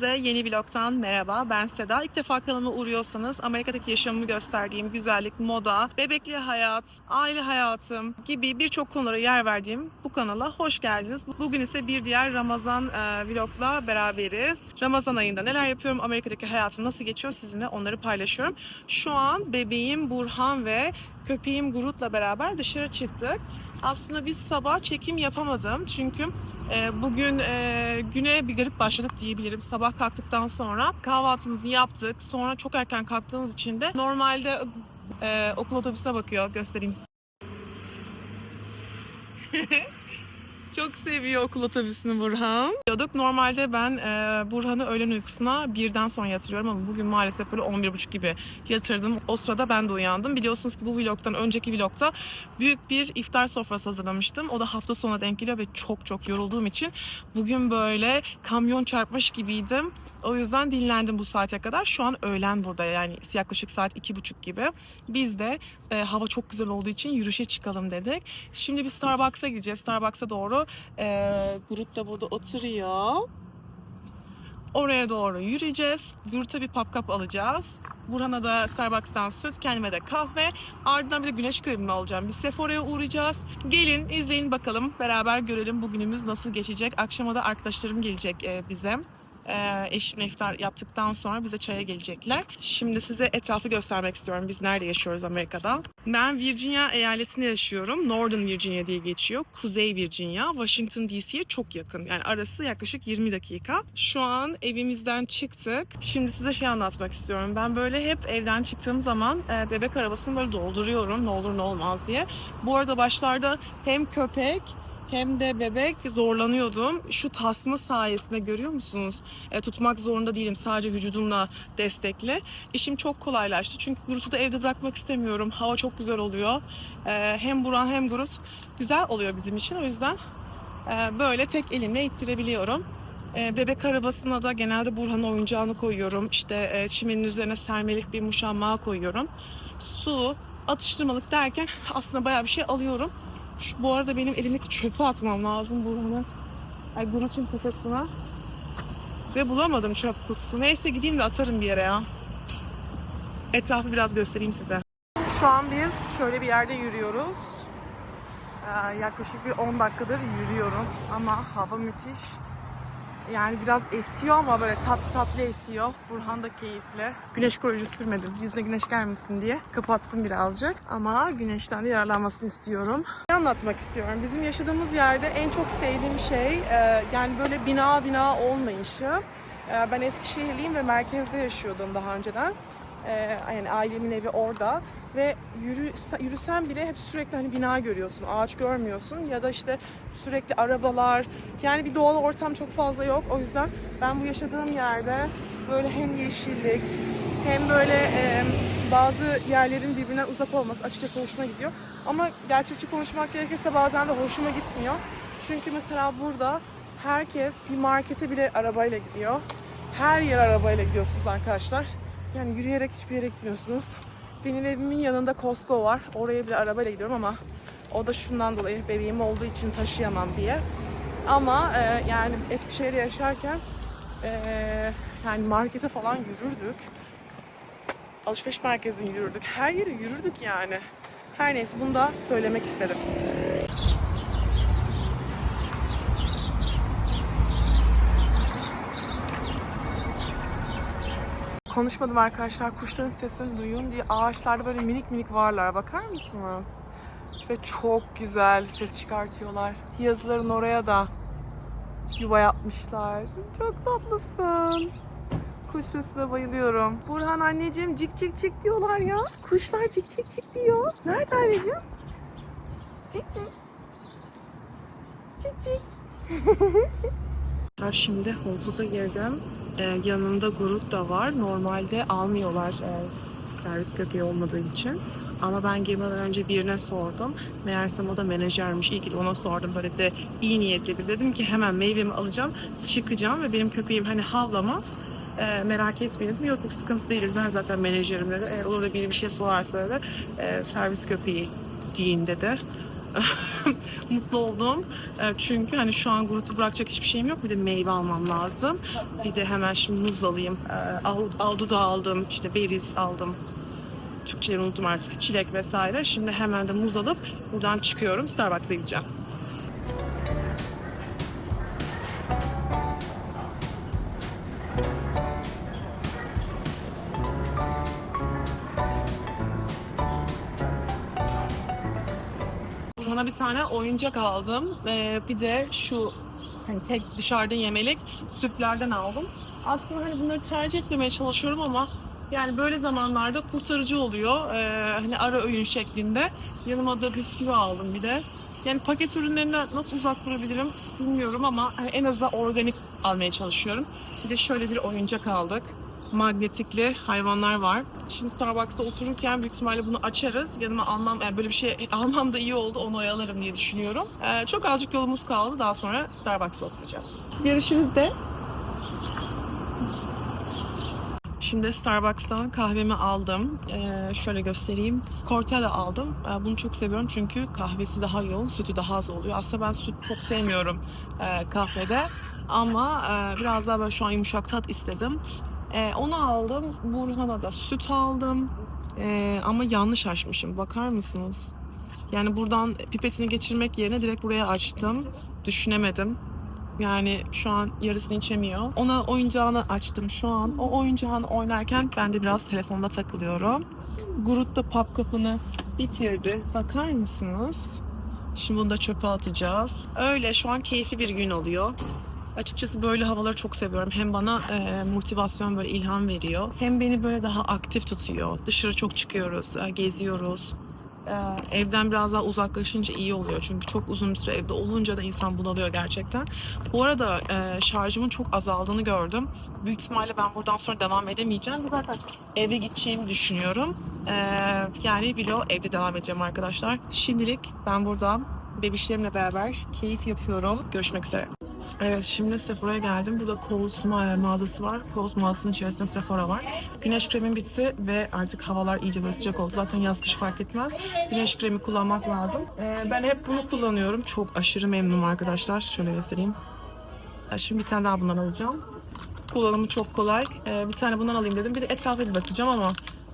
Herkese yeni vlogtan merhaba. Ben Seda. İlk defa kanalıma uğruyorsanız Amerika'daki yaşamımı gösterdiğim güzellik, moda, bebekli hayat, aile hayatım gibi birçok konulara yer verdiğim bu kanala hoş geldiniz. Bugün ise bir diğer Ramazan e, vlogla beraberiz. Ramazan ayında neler yapıyorum, Amerika'daki hayatım nasıl geçiyor sizinle onları paylaşıyorum. Şu an bebeğim Burhan ve köpeğim Gurut'la beraber dışarı çıktık. Aslında biz sabah çekim yapamadım çünkü e, bugün e, güne bir garip başladık diyebilirim. Sabah kalktıktan sonra kahvaltımızı yaptık. Sonra çok erken kalktığımız için de normalde e, okul otobüsüne bakıyor. Göstereyim size. Çok seviyor okul otobüsünü Burhan. Diyorduk. Normalde ben e, Burhan'ı öğlen uykusuna birden sonra yatırıyorum ama bugün maalesef böyle 11.30 gibi yatırdım. O sırada ben de uyandım. Biliyorsunuz ki bu vlogtan önceki vlogta büyük bir iftar sofrası hazırlamıştım. O da hafta sonuna denk geliyor ve çok çok yorulduğum için bugün böyle kamyon çarpmış gibiydim. O yüzden dinlendim bu saate kadar. Şu an öğlen burada yani yaklaşık saat iki buçuk gibi. Biz de e, hava çok güzel olduğu için yürüyüşe çıkalım dedik. Şimdi bir Starbucks'a gideceğiz. Starbucks'a doğru e, Groot da burada oturuyor. Oraya doğru yürüyeceğiz. Groot'a bir pop cup alacağız. Burhan'a da Starbucks'tan süt, kendime de kahve. Ardından bir de güneş kremimi alacağım. Bir Sephora'ya uğrayacağız. Gelin izleyin bakalım. Beraber görelim bugünümüz nasıl geçecek. Akşama da arkadaşlarım gelecek e, bize. E, eşimle iftar yaptıktan sonra bize çaya gelecekler. Şimdi size etrafı göstermek istiyorum. Biz nerede yaşıyoruz Amerika'da? Ben Virginia eyaletinde yaşıyorum. Northern Virginia diye geçiyor. Kuzey Virginia, Washington DC'ye çok yakın. Yani arası yaklaşık 20 dakika. Şu an evimizden çıktık. Şimdi size şey anlatmak istiyorum. Ben böyle hep evden çıktığım zaman e, bebek arabasını böyle dolduruyorum. Ne olur ne olmaz diye. Bu arada başlarda hem köpek hem de bebek zorlanıyordum. Şu tasma sayesinde görüyor musunuz? E, tutmak zorunda değilim. Sadece vücudumla destekle. İşim çok kolaylaştı. Çünkü Gurut'u da evde bırakmak istemiyorum. Hava çok güzel oluyor. E, hem Buran hem Gurut güzel oluyor bizim için. O yüzden e, böyle tek elimle ittirebiliyorum. E, bebek arabasına da genelde Burhan'ın oyuncağını koyuyorum. İşte e, çimenin üzerine sermelik bir muşamma koyuyorum. Su, atıştırmalık derken aslında bayağı bir şey alıyorum. Şu, bu arada benim elimdeki çöpü atmam lazım Burhan'ın. Ay Gurut'un kafasına. Ve bulamadım çöp kutusu. Neyse gideyim de atarım bir yere ya. Etrafı biraz göstereyim size. Şu an biz şöyle bir yerde yürüyoruz. Ee, yaklaşık bir 10 dakikadır yürüyorum ama hava müthiş. Yani biraz esiyor ama böyle tatlı tatlı esiyor. Burhan da keyifli. Güneş koruyucu sürmedim. Yüzüne güneş gelmesin diye. Kapattım birazcık. Ama güneşten de yararlanmasını istiyorum. Ne anlatmak istiyorum? Bizim yaşadığımız yerde en çok sevdiğim şey e, yani böyle bina bina olmayışı. E, ben Eskişehirliyim ve merkezde yaşıyordum daha önceden. E, yani ailemin evi orada ve yürü, yürüsen bile hep sürekli hani bina görüyorsun, ağaç görmüyorsun ya da işte sürekli arabalar. Yani bir doğal ortam çok fazla yok. O yüzden ben bu yaşadığım yerde böyle hem yeşillik hem böyle e, bazı yerlerin birbirinden uzak olması açıkçası hoşuma gidiyor. Ama gerçekçi konuşmak gerekirse bazen de hoşuma gitmiyor. Çünkü mesela burada herkes bir markete bile arabayla gidiyor. Her yer arabayla gidiyorsunuz arkadaşlar. Yani yürüyerek hiçbir yere gitmiyorsunuz. Benim evimin yanında Costco var. Oraya bile arabayla gidiyorum ama o da şundan dolayı bebeğim olduğu için taşıyamam diye. Ama e, yani Eskişehir'de yaşarken e, yani markete falan yürürdük. Alışveriş merkezine yürürdük. Her yere yürürdük yani. Her neyse bunu da söylemek istedim. Konuşmadım arkadaşlar. Kuşların sesini duyun diye ağaçlarda böyle minik minik varlar. Bakar mısınız? Ve çok güzel ses çıkartıyorlar. Yazıların oraya da yuva yapmışlar. Çok tatlısın. Kuş sesine bayılıyorum. Burhan anneciğim cik cik cik diyorlar ya. Kuşlar cik cik cik diyor. Nerede anneciğim? Cik cik. Cik cik. Şimdi Whole girdim. Ee, yanında grup da var. Normalde almıyorlar e, servis köpeği olmadığı için. Ama ben girmeden önce birine sordum. Meğersem o da menajermiş. İyi ona sordum. Böyle de iyi niyetli bir. Dedim ki hemen meyvemi alacağım, çıkacağım ve benim köpeğim hani havlamaz. Ee, merak etmeyin dedim. Yok yok sıkıntı değil. Ben zaten menajerim dedi. Eğer olur da biri bir şey sorarsa dedi. e, servis köpeği deyin dedi. mutlu oldum. E, çünkü hani şu an grutu bırakacak hiçbir şeyim yok. Bir de meyve almam lazım. Bir de hemen şimdi muz alayım. E, Ahu- Ahududu aldım, işte beriz aldım. Türkçeleri unuttum artık. Çilek vesaire. Şimdi hemen de muz alıp buradan çıkıyorum. Starbucks'a gideceğim. Oyuncak aldım. Ee, bir de şu hani tek dışarıda yemelik tüplerden aldım. Aslında hani bunları tercih etmemeye çalışıyorum ama yani böyle zamanlarda kurtarıcı oluyor. Ee, hani ara öğün şeklinde. Yanıma da bisküvi aldım bir de. Yani paket ürünlerinden nasıl uzak durabilirim bilmiyorum ama hani en azından organik almaya çalışıyorum. Bir de şöyle bir oyuncak aldık. Magnetikli hayvanlar var. Şimdi Starbucks'ta otururken büyük ihtimalle bunu açarız. Yanıma almam, yani böyle bir şey almam da iyi oldu. Onu oyalarım diye düşünüyorum. Ee, çok azıcık yolumuz kaldı. Daha sonra Starbucks'ta oturacağız. Görüşürüz de. Şimdi Starbucks'tan kahvemi aldım. Ee, şöyle göstereyim. Cortado aldım. Ee, bunu çok seviyorum çünkü kahvesi daha yoğun, sütü daha az oluyor. Aslında ben süt çok sevmiyorum e, kahvede. Ama e, biraz daha böyle şu an yumuşak tat istedim. E, onu aldım. Burhan'a da süt aldım. E, ama yanlış açmışım. Bakar mısınız? Yani buradan pipetini geçirmek yerine direkt buraya açtım. Düşünemedim. Yani şu an yarısını içemiyor. Ona oyuncağını açtım şu an. O oyuncağını oynarken ben de biraz telefonda takılıyorum. Gurut da pop kapını bitirdi. Bakar mısınız? Şimdi bunu da çöpe atacağız. Öyle şu an keyifli bir gün oluyor. Açıkçası böyle havaları çok seviyorum. Hem bana e, motivasyon böyle ilham veriyor. Hem beni böyle daha aktif tutuyor. Dışarı çok çıkıyoruz, e, geziyoruz. E, evden biraz daha uzaklaşınca iyi oluyor. Çünkü çok uzun bir süre evde olunca da insan bunalıyor gerçekten. Bu arada e, şarjımın çok azaldığını gördüm. Büyük ihtimalle ben buradan sonra devam edemeyeceğim. Zaten eve gideceğimi düşünüyorum. E, yani vlog evde devam edeceğim arkadaşlar. Şimdilik ben burada bebişlerimle beraber keyif yapıyorum. Görüşmek üzere. Evet şimdi Sephora'ya geldim. Burada Kohl's ma- mağazası var. Kohl's mağazasının içerisinde Sephora var. Güneş kremim bitti ve artık havalar iyice böyle sıcak oldu. Zaten yaz kış fark etmez. Güneş kremi kullanmak lazım. Ee, ben hep bunu kullanıyorum. Çok aşırı memnunum arkadaşlar. Şöyle göstereyim. Ee, Şimdi bir tane daha bundan alacağım. Kullanımı çok kolay. Bir tane bundan alayım dedim. Bir de etrafa bir bakacağım ama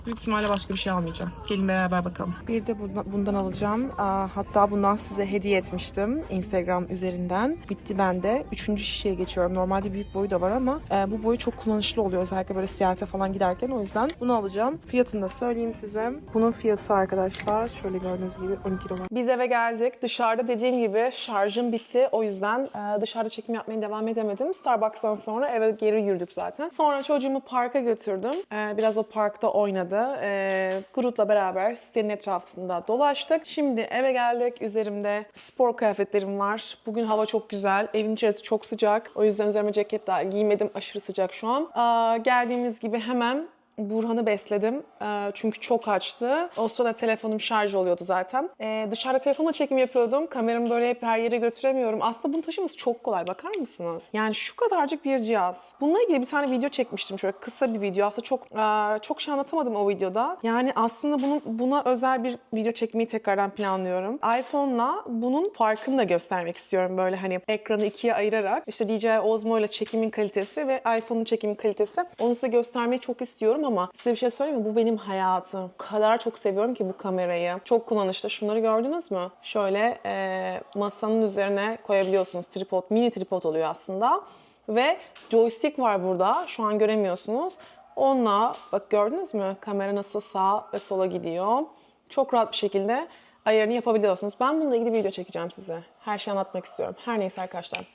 büyük ihtimalle başka bir şey almayacağım. Gelin beraber bakalım. Bir de bundan, bundan alacağım. Aa, hatta bundan size hediye etmiştim Instagram üzerinden. Bitti bende. Üçüncü şişeye geçiyorum. Normalde büyük boyu da var ama e, bu boyu çok kullanışlı oluyor. Özellikle böyle seyahate falan giderken. O yüzden bunu alacağım. Fiyatını da söyleyeyim size. Bunun fiyatı arkadaşlar şöyle gördüğünüz gibi 12 dolar. Biz eve geldik. Dışarıda dediğim gibi şarjım bitti. O yüzden e, dışarıda çekim yapmaya devam edemedim. Starbucks'tan sonra eve geri yürüdük zaten. Sonra çocuğumu parka götürdüm. E, biraz o parkta oynadı. E, Groot'la beraber sitenin etrafında dolaştık. Şimdi eve geldik. Üzerimde spor kıyafetlerim var. Bugün hava çok güzel. Evin içerisi çok sıcak. O yüzden üzerime ceket daha giymedim. Aşırı sıcak şu an. Aa, geldiğimiz gibi hemen Burhan'ı besledim Ee, çünkü çok açtı. O sırada telefonum şarj oluyordu zaten. Ee, dışarıda telefonla çekim yapıyordum. Kameramı böyle hep her yere götüremiyorum. Aslında bunu taşıması çok kolay bakar mısınız? Yani şu kadarcık bir cihaz. Bununla ilgili bir tane video çekmiştim şöyle kısa bir video. Aslında çok e, çok şey anlatamadım o videoda. Yani aslında bunun buna özel bir video çekmeyi tekrardan planlıyorum. iPhone'la bunun farkını da göstermek istiyorum böyle hani ekranı ikiye ayırarak. İşte DJI Osmo ile çekimin kalitesi ve iPhone'un çekimin kalitesi. Onu size göstermeyi çok istiyorum ama size bir şey söyleyeyim mi? Bu benim hayatım. O kadar çok seviyorum ki bu kamerayı. Çok kullanışlı. Şunları gördünüz mü? Şöyle e, masanın üzerine koyabiliyorsunuz. Tripod, mini tripod oluyor aslında. Ve joystick var burada. Şu an göremiyorsunuz. Onunla bak gördünüz mü? Kamera nasıl sağa ve sola gidiyor. Çok rahat bir şekilde ayarını yapabiliyorsunuz. Ben bununla ilgili video çekeceğim size. Her şeyi anlatmak istiyorum. Her neyse arkadaşlar.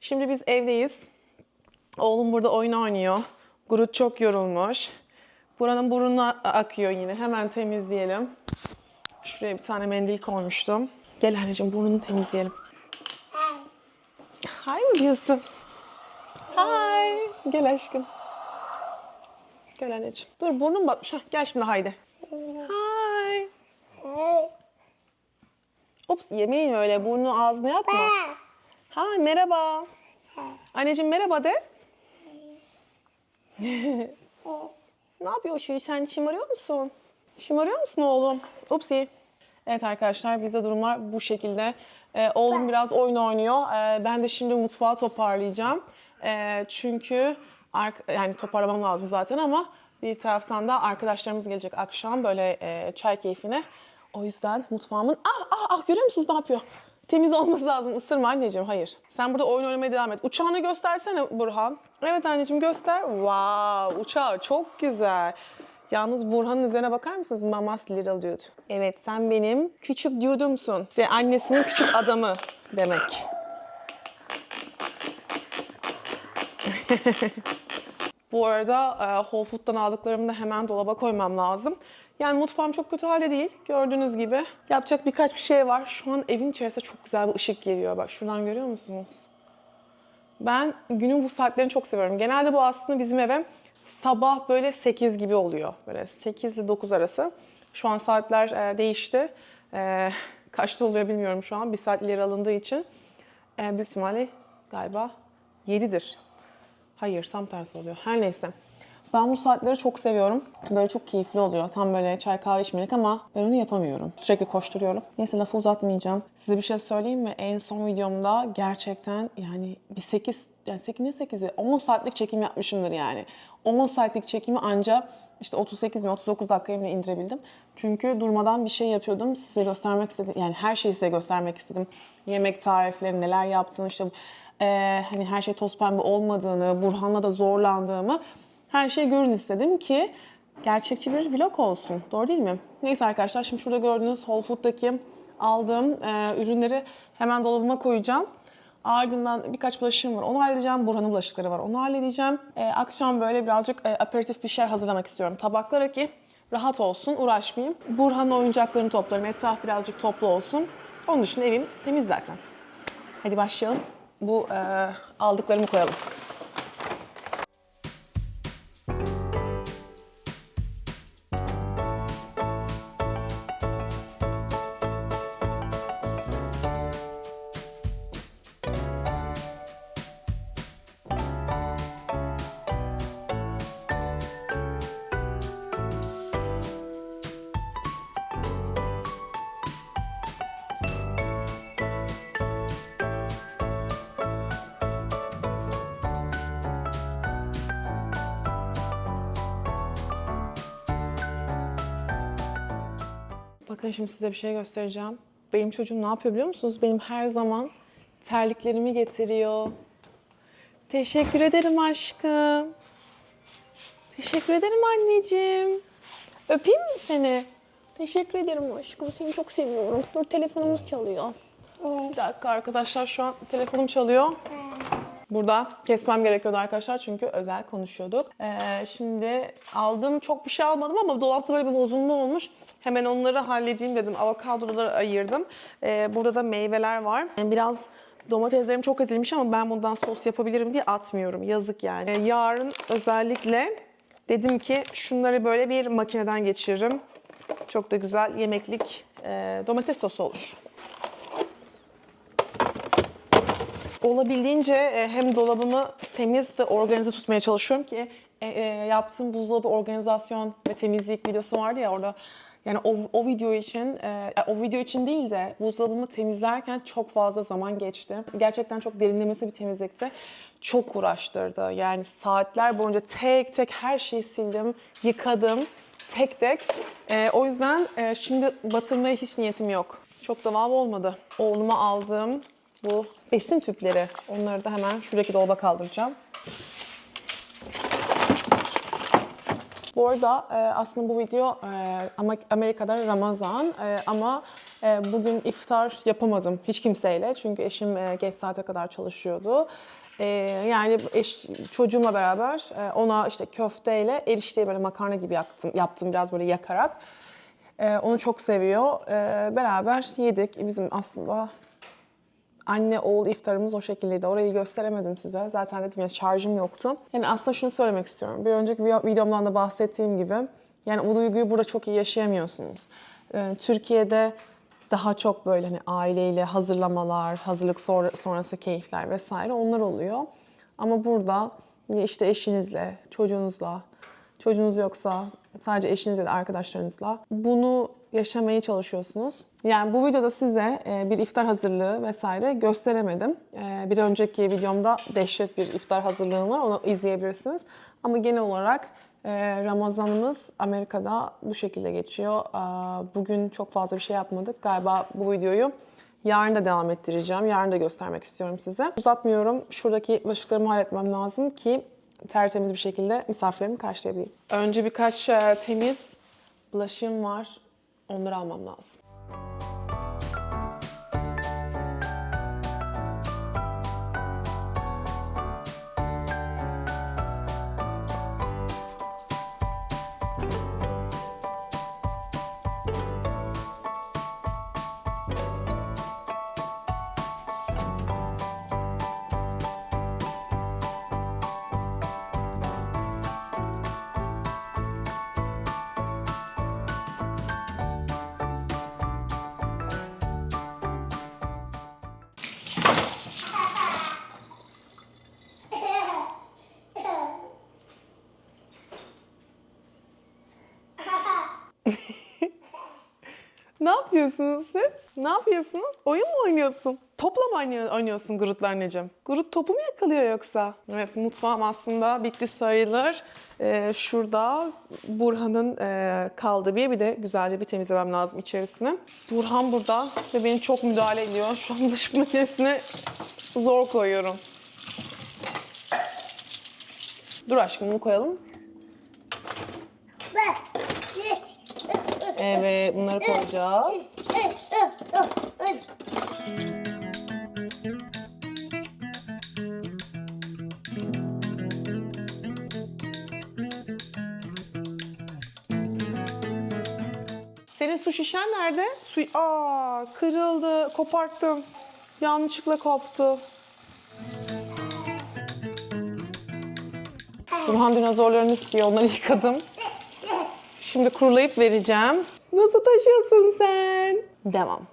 Şimdi biz evdeyiz. Oğlum burada oyun oynuyor. Groot çok yorulmuş. Buranın burnuna akıyor yine. Hemen temizleyelim. Şuraya bir tane mendil koymuştum. Gel anneciğim burnunu temizleyelim. Hay mı diyorsun? Hay. Gel aşkım. Gel anneciğim. Dur burnum batmış. Hah, gel şimdi haydi. Hay. Ops yemeyin öyle. Burnunu ağzına yapma. Ha merhaba. Anneciğim merhaba de. ne yapıyorsun? Sen şımarıyor musun? Şımarıyor musun oğlum? Upsi. Evet arkadaşlar bizde durumlar bu şekilde. Ee, oğlum biraz oyun oynuyor. Ee, ben de şimdi mutfağı toparlayacağım. Ee, çünkü yani toparlamam lazım zaten ama bir taraftan da arkadaşlarımız gelecek akşam böyle e, çay keyfine. O yüzden mutfağımın... Ah ah ah görüyor musunuz ne yapıyor? Temiz olması lazım. Isırma anneciğim. Hayır. Sen burada oyun oynamaya devam et. Uçağını göstersene Burhan. Evet anneciğim göster. Wow, uçağı çok güzel. Yalnız Burhan'ın üzerine bakar mısınız? Mamas little dude. Evet sen benim küçük dude'umsun. İşte annesinin küçük adamı demek. Bu arada e, Whole Food'dan aldıklarımı da hemen dolaba koymam lazım. Yani mutfağım çok kötü halde değil. Gördüğünüz gibi. Yapacak birkaç bir şey var. Şu an evin içerisinde çok güzel bir ışık geliyor. Bak şuradan görüyor musunuz? Ben günün bu saatlerini çok seviyorum. Genelde bu aslında bizim eve sabah böyle 8 gibi oluyor. Böyle 8 ile 9 arası. Şu an saatler e, değişti. E, kaçta oluyor bilmiyorum şu an. Bir saat ileri alındığı için. E, büyük ihtimalle galiba 7'dir. Hayır tam tersi oluyor. Her neyse. Ben bu saatleri çok seviyorum. Böyle çok keyifli oluyor. Tam böyle çay kahve içmelik ama ben onu yapamıyorum. Sürekli koşturuyorum. Neyse lafı uzatmayacağım. Size bir şey söyleyeyim mi? En son videomda gerçekten yani bir 8, yani 8 ne 8'i? 10 saatlik çekim yapmışımdır yani. 10 saatlik çekimi anca işte 38 mi 39 dakikaya bile indirebildim. Çünkü durmadan bir şey yapıyordum. Size göstermek istedim. Yani her şeyi size göstermek istedim. Yemek tarifleri, neler yaptığını işte eee, hani her şey toz pembe olmadığını, Burhan'la da zorlandığımı her şeyi görün istedim ki gerçekçi bir vlog olsun. Doğru değil mi? Neyse arkadaşlar şimdi şurada gördüğünüz Whole Food'daki aldığım eee, ürünleri hemen dolabıma koyacağım. Ardından birkaç bulaşığım var. Onu halledeceğim. Burhan'ın bulaşıkları var. Onu halledeceğim. Eee, akşam böyle birazcık eee, aperatif bir şeyler hazırlamak istiyorum. Tabaklara ki rahat olsun, uğraşmayayım. Burhan'ın oyuncaklarını toplarım. Etraf birazcık toplu olsun. Onun dışında evim temiz zaten. Hadi başlayalım. Bu eee, aldıklarımı koyalım. Bakın şimdi size bir şey göstereceğim. Benim çocuğum ne yapıyor biliyor musunuz? Benim her zaman terliklerimi getiriyor. Teşekkür ederim aşkım. Teşekkür ederim anneciğim. Öpeyim mi seni? Teşekkür ederim aşkım. Seni çok seviyorum. Dur telefonumuz çalıyor. Bir dakika arkadaşlar şu an telefonum çalıyor. Burada kesmem gerekiyordu arkadaşlar çünkü özel konuşuyorduk. Ee, şimdi aldığım çok bir şey almadım ama dolapta böyle bir bozulma olmuş. Hemen onları halledeyim dedim. Avokadoları ayırdım. Ee, burada da meyveler var. Yani biraz domateslerim çok ezilmiş ama ben bundan sos yapabilirim diye atmıyorum. Yazık yani. Ee, yarın özellikle dedim ki şunları böyle bir makineden geçiririm. Çok da güzel yemeklik e, domates sosu olur. Olabildiğince e, hem dolabımı temiz ve organize tutmaya çalışıyorum ki e, e, yaptığım buzdolabı organizasyon ve temizlik videosu vardı ya orada yani o, o video için e, o video için değil de buzdolabımı temizlerken çok fazla zaman geçti. Gerçekten çok derinlemesi bir temizlikti. Çok uğraştırdı. Yani saatler boyunca tek tek her şeyi sildim, yıkadım tek tek. E, o yüzden e, şimdi batırmaya hiç niyetim yok. Çok da wow olmadı. Oğluma aldığım bu besin tüpleri. Onları da hemen şuradaki dolaba kaldıracağım. Bu arada e, aslında bu video e, Amerika'da Ramazan e, ama bugün iftar yapamadım hiç kimseyle çünkü eşim geç saate kadar çalışıyordu. Yani eş, çocuğumla beraber ona işte köfteyle erişteyi böyle makarna gibi yaptım, yaptım biraz böyle yakarak. Onu çok seviyor. Beraber yedik. Bizim aslında anne oğul iftarımız o şekildeydi. Orayı gösteremedim size. Zaten dedim ya şarjım yoktu. Yani aslında şunu söylemek istiyorum. Bir önceki vi- videomdan da bahsettiğim gibi yani o duyguyu burada çok iyi yaşayamıyorsunuz. Ee, Türkiye'de daha çok böyle hani aileyle hazırlamalar, hazırlık sonra- sonrası keyifler vesaire onlar oluyor. Ama burada işte eşinizle, çocuğunuzla, çocuğunuz yoksa sadece eşinizle de arkadaşlarınızla bunu yaşamaya çalışıyorsunuz. Yani bu videoda size e, bir iftar hazırlığı vesaire gösteremedim. E, Bir önceki videomda dehşet bir iftar hazırlığım var. Onu izleyebilirsiniz. Ama genel olarak e, Ramazanımız Amerika'da bu şekilde geçiyor. Bugün çok fazla bir şey yapmadık. Galiba bu videoyu yarın da devam ettireceğim. Yarın da göstermek istiyorum size. Uzatmıyorum. Şuradaki başlıklarımı halletmem lazım ki tertemiz bir şekilde misafirlerimi karşılayabileyim. Önce birkaç temiz bulaşığım var. Onları almam lazım. Ne yapıyorsunuz siz? Ne yapıyorsunuz? Oyun mu oynuyorsun? Topla mı oynuyor- oynuyorsun Groot'la anneciğim? Groot topu mu yakalıyor yoksa? Evet mutfağım aslında bitti sayılır. Ee, şurada Burhan'ın e, kaldığı bir bir de güzelce bir temizlemem lazım içerisini. Burhan burada ve beni çok müdahale ediyor. Şu an bulaşık makinesine zor koyuyorum. Dur aşkım bunu koyalım. Evet bunları koyacağız. Senin su şişen nerede? Su... Aa, kırıldı, koparttım. Yanlışlıkla koptu. Burhan dinozorlarını istiyor, onları yıkadım. Şimdi kurulayıp vereceğim. Nasıl taşıyorsun sen? Devam.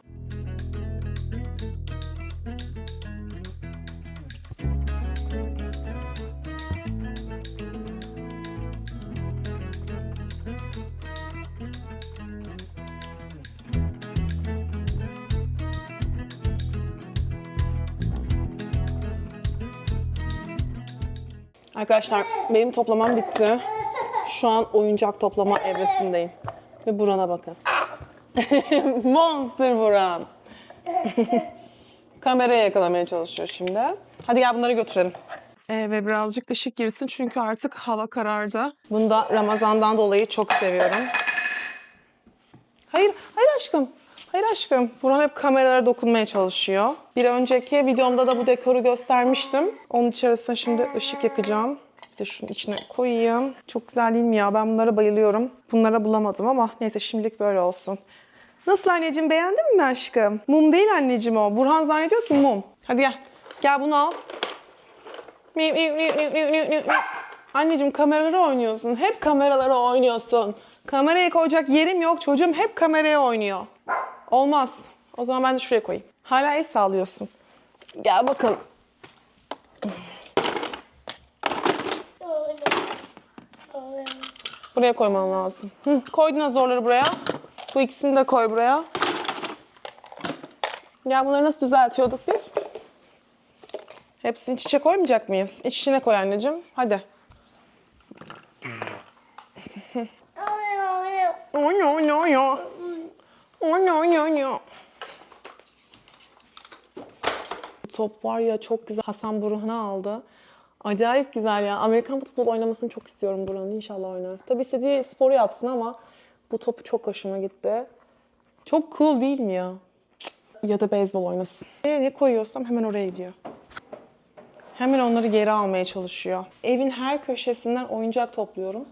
Arkadaşlar benim toplamam bitti. Şu an oyuncak toplama evresindeyim. Ve Buran'a bakın. Monster Buran. Kameraya yakalamaya çalışıyor şimdi. Hadi gel bunları götürelim. Ee, ve birazcık ışık girsin çünkü artık hava karardı. Bunu da Ramazan'dan dolayı çok seviyorum. Hayır, hayır aşkım. Hayır aşkım. Burhan hep kameralara dokunmaya çalışıyor. Bir önceki videomda da bu dekoru göstermiştim. Onun içerisine şimdi ışık yakacağım. De şunun içine koyayım. Çok güzel değil mi ya? Ben bunlara bayılıyorum. Bunlara bulamadım ama neyse şimdilik böyle olsun. Nasıl anneciğim beğendin mi aşkım? Mum değil anneciğim o. Burhan zannediyor ki mum. Hadi gel. Gel bunu al. Anneciğim kameralara oynuyorsun. Hep kameralara oynuyorsun. Kameraya koyacak yerim yok çocuğum. Hep kameraya oynuyor. Olmaz. O zaman ben de şuraya koyayım. Hala el sağlıyorsun. Gel bakalım. Buraya koyman lazım. Hı, koy dinozorları buraya. Bu ikisini de koy buraya. Ya bunları nasıl düzeltiyorduk biz? Hepsini iç içe koymayacak mıyız? İç içine koy anneciğim. Hadi. Oy oy oy oy. Oy oy oy. Top var ya çok güzel. Hasan Burhan'a aldı. Acayip güzel ya. Amerikan futbol oynamasını çok istiyorum Burhan'ın. İnşallah oynar. Tabii istediği sporu yapsın ama bu topu çok hoşuma gitti. Çok cool değil mi ya? Ya da beyzbol oynasın. E, ne koyuyorsam hemen oraya gidiyor. Hemen onları geri almaya çalışıyor. Evin her köşesinden oyuncak topluyorum.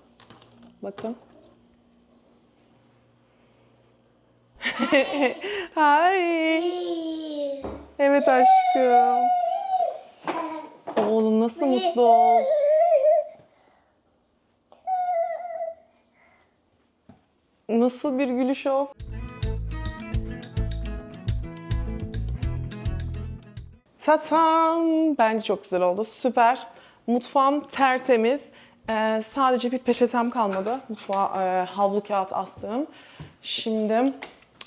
Bakın. Hi. Evet aşkım. Nasıl mutlu ol. Nasıl bir gülüş o? Tatam! Bence çok güzel oldu. Süper. Mutfağım tertemiz. Ee, sadece bir peçetem kalmadı. Mutfağa e, havlu kağıt astığım. Şimdi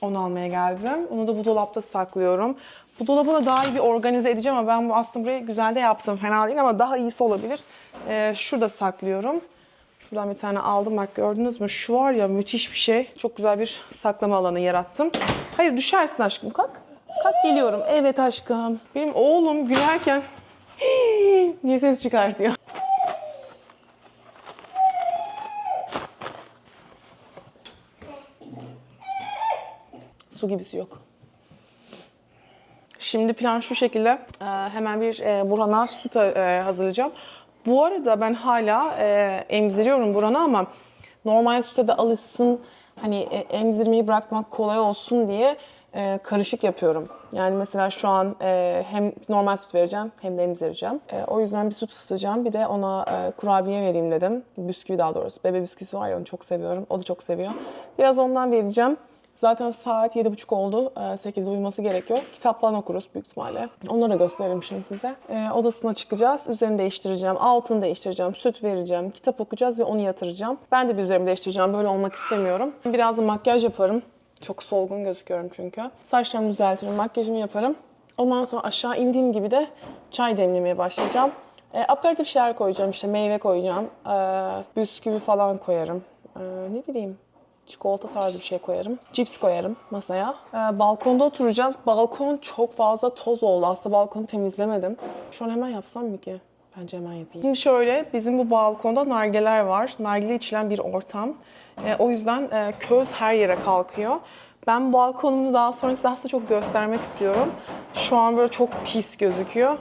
onu almaya geldim. Onu da bu dolapta saklıyorum. Bu dolabı da daha iyi bir organize edeceğim ama ben bu aslında burayı güzel de yaptım. Fena değil ama daha iyisi olabilir. Ee, şurada saklıyorum. Şuradan bir tane aldım bak gördünüz mü? Şu var ya müthiş bir şey. Çok güzel bir saklama alanı yarattım. Hayır düşersin aşkım kalk. Kalk geliyorum. Evet aşkım. Benim oğlum gülerken diye ses çıkartıyor. Su gibisi yok. Şimdi plan şu şekilde. Ee, hemen bir e, Burhan'a süt e, hazırlayacağım. Bu arada ben hala e, emziriyorum Burhan'ı ama normal süte de alışsın. Hani e, emzirmeyi bırakmak kolay olsun diye karışık yapıyorum. Yani mesela şu an hem normal süt vereceğim hem de emzireceğim. O yüzden bir süt ısıtacağım. Bir de ona kurabiye vereyim dedim. Bisküvi daha doğrusu. Bebe bisküvisi var ya onu çok seviyorum. O da çok seviyor. Biraz ondan vereceğim. Zaten saat 7.30 oldu. Ee, 8'de uyuması gerekiyor. Kitap falan okuruz büyük ihtimalle. Onları da gösteririm şimdi size. Ee, odasına çıkacağız. Üzerini değiştireceğim. Altını değiştireceğim. Süt vereceğim. Kitap okuyacağız ve onu yatıracağım. Ben de bir üzerimi değiştireceğim. Böyle olmak istemiyorum. Biraz da makyaj yaparım. Çok solgun gözüküyorum çünkü. Saçlarımı düzeltirim. Makyajımı yaparım. Ondan sonra aşağı indiğim gibi de çay demlemeye başlayacağım. E, aperatif şeyler koyacağım işte meyve koyacağım. E, bisküvi falan koyarım. E, ne bileyim çikolata tarzı bir şey koyarım. Cips koyarım masaya. Ee, balkonda oturacağız. Balkon çok fazla toz oldu. Aslında balkonu temizlemedim. Şu an hemen yapsam mı ki? Bence hemen yapayım. Şimdi şöyle, bizim bu balkonda nargileler var. Nargile içilen bir ortam. Ee, o yüzden e, köz her yere kalkıyor. Ben balkonumu daha sonra size aslında çok göstermek istiyorum. Şu an böyle çok pis gözüküyor.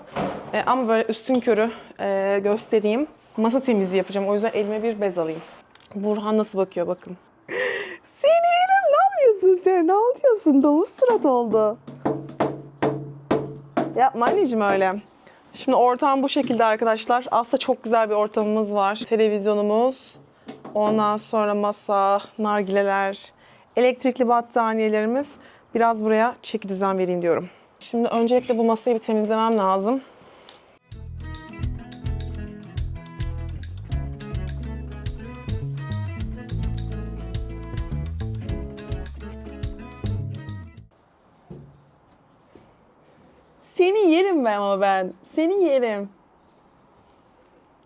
Ee, ama böyle üstün körü e, göstereyim. Masa temizliği yapacağım. O yüzden elime bir bez alayım. Burhan nasıl bakıyor bakın. Yerim ne yapıyorsun? Domuz surat oldu. Yapma anneciğim öyle. Şimdi ortam bu şekilde arkadaşlar. Aslında çok güzel bir ortamımız var. Televizyonumuz, ondan sonra masa, nargileler, elektrikli battaniyelerimiz. Biraz buraya çeki düzen vereyim diyorum. Şimdi öncelikle bu masayı bir temizlemem lazım. Seni yerim ben ama ben. Seni yerim.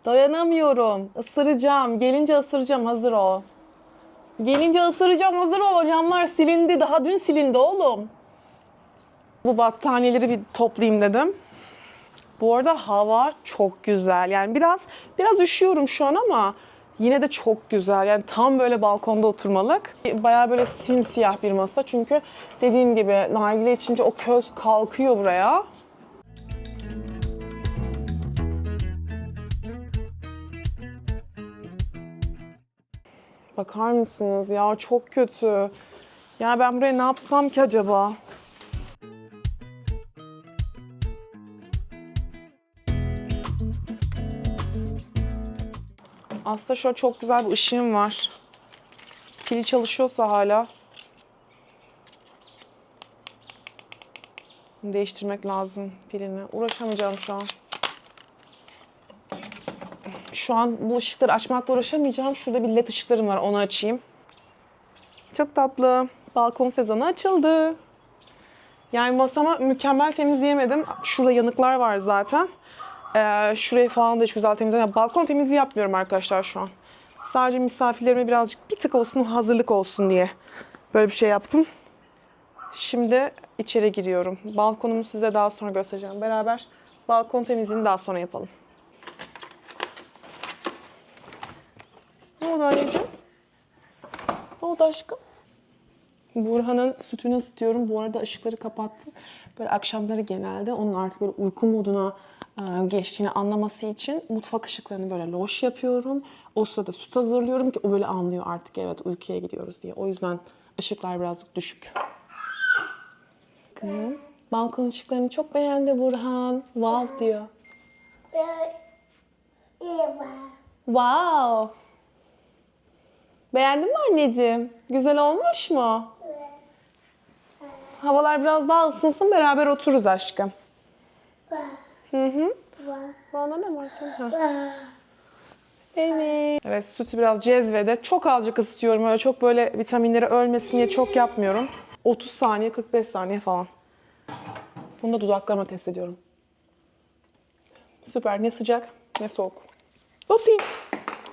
Dayanamıyorum. Isıracağım. Gelince ısıracağım. Hazır ol. Gelince ısıracağım. Hazır ol. Camlar silindi. Daha dün silindi oğlum. Bu battaniyeleri bir toplayayım dedim. Bu arada hava çok güzel. Yani biraz biraz üşüyorum şu an ama yine de çok güzel. Yani tam böyle balkonda oturmalık. Bayağı böyle simsiyah bir masa. Çünkü dediğim gibi nargile içince o köz kalkıyor buraya. Bakar mısınız ya çok kötü. Ya ben buraya ne yapsam ki acaba? Aslında şöyle çok güzel bir ışığım var. Pili çalışıyorsa hala. Bunu değiştirmek lazım pilini. Uğraşamayacağım şu an. Şu an bu ışıkları açmakla uğraşamayacağım. Şurada bir led ışıklarım var. Onu açayım. Çok tatlı. Balkon sezonu açıldı. Yani masama mükemmel temizleyemedim. Şurada yanıklar var zaten. Ee, şurayı falan da hiç güzel temizlemedim. Balkon temizliği yapmıyorum arkadaşlar şu an. Sadece misafirlerime birazcık bir tık olsun hazırlık olsun diye böyle bir şey yaptım. Şimdi içeri giriyorum. Balkonumu size daha sonra göstereceğim. Beraber balkon temizliğini daha sonra yapalım. Oldu anneciğim? Ne oldu aşkım? Burhan'ın sütünü ısıtıyorum. Bu arada ışıkları kapattım. Böyle akşamları genelde onun artık böyle uyku moduna e, geçtiğini anlaması için mutfak ışıklarını böyle loş yapıyorum. O sırada süt hazırlıyorum ki o böyle anlıyor artık evet uykuya gidiyoruz diye. O yüzden ışıklar birazcık düşük. Bakın, Balkon ışıklarını çok beğendi Burhan. Wow diyor. Wow. Beğendin mi anneciğim? Güzel olmuş mu? Havalar biraz daha ısınsın beraber otururuz aşkım. Hı hı. Bana ne var sen? Ha. Evet. Evet sütü biraz cezvede. Çok azıcık ısıtıyorum. Öyle çok böyle vitaminleri ölmesin diye çok yapmıyorum. 30 saniye 45 saniye falan. Bunu da dudaklarıma test ediyorum. Süper. Ne sıcak ne soğuk. Upsi.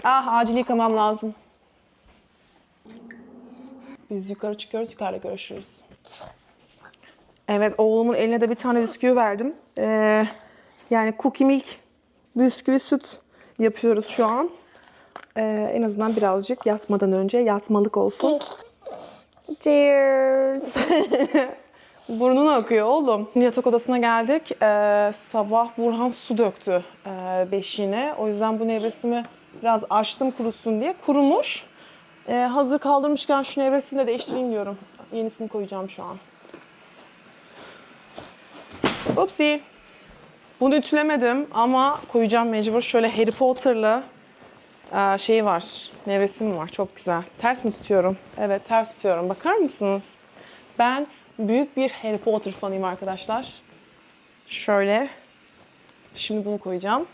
Ah acil yıkamam lazım. Biz yukarı çıkıyoruz. Yukarıda görüşürüz. Evet oğlumun eline de bir tane bisküvi verdim. Ee, yani cookie milk bisküvi süt yapıyoruz şu an. Ee, en azından birazcık yatmadan önce yatmalık olsun. Cheers. Burnun akıyor oğlum. Yatak odasına geldik. Ee, sabah Burhan su döktü e, beşiğine. O yüzden bu nevresimi biraz açtım kurusun diye. Kurumuş. Ee, hazır kaldırmışken şu nevresini de değiştireyim diyorum. Yenisini koyacağım şu an. Upsi. Bunu ütülemedim ama koyacağım mecbur. Şöyle Harry Potter'lı e, şey var. Nevresim var. Çok güzel. Ters mi tutuyorum? Evet ters tutuyorum. Bakar mısınız? Ben büyük bir Harry Potter fanıyım arkadaşlar. Şöyle. Şimdi bunu koyacağım.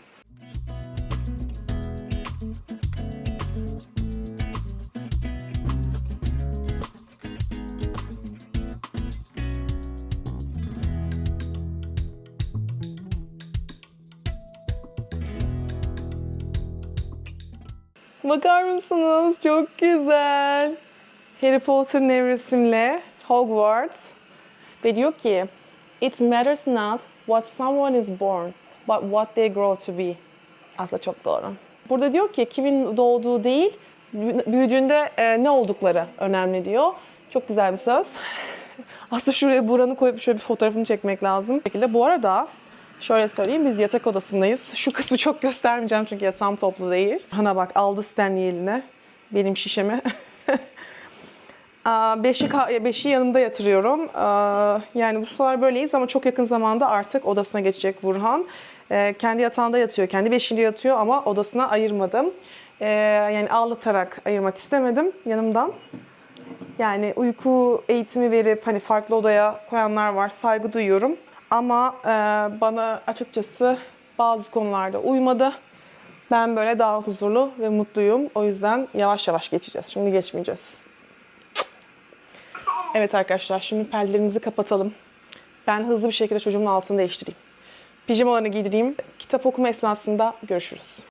Bakar mısınız? Çok güzel. Harry Potter nevresimle Hogwarts. Ve diyor ki, It matters not what someone is born, but what they grow to be. Aslında çok doğru. Burada diyor ki kimin doğduğu değil, büyü- büyüdüğünde e, ne oldukları önemli diyor. Çok güzel bir söz. Aslında şuraya buranı koyup şöyle bir fotoğrafını çekmek lazım. Bu arada şöyle söyleyeyim biz yatak odasındayız. Şu kısmı çok göstermeyeceğim çünkü yatağım toplu değil. Hana bak aldı Stanley eline benim şişemi. Beşi, beşi yanımda yatırıyorum. Yani bu sıralar böyleyiz ama çok yakın zamanda artık odasına geçecek Burhan. Ee, kendi yatağında yatıyor, kendi beşiğinde yatıyor ama odasına ayırmadım. Ee, yani ağlatarak ayırmak istemedim yanımdan. Yani uyku eğitimi verip hani farklı odaya koyanlar var, saygı duyuyorum. Ama e, bana açıkçası bazı konularda uymadı. Ben böyle daha huzurlu ve mutluyum. O yüzden yavaş yavaş geçeceğiz. Şimdi geçmeyeceğiz. Evet arkadaşlar şimdi perdelerimizi kapatalım. Ben hızlı bir şekilde çocuğumun altını değiştireyim. Pijamalarını giydireyim. Kitap okuma esnasında görüşürüz.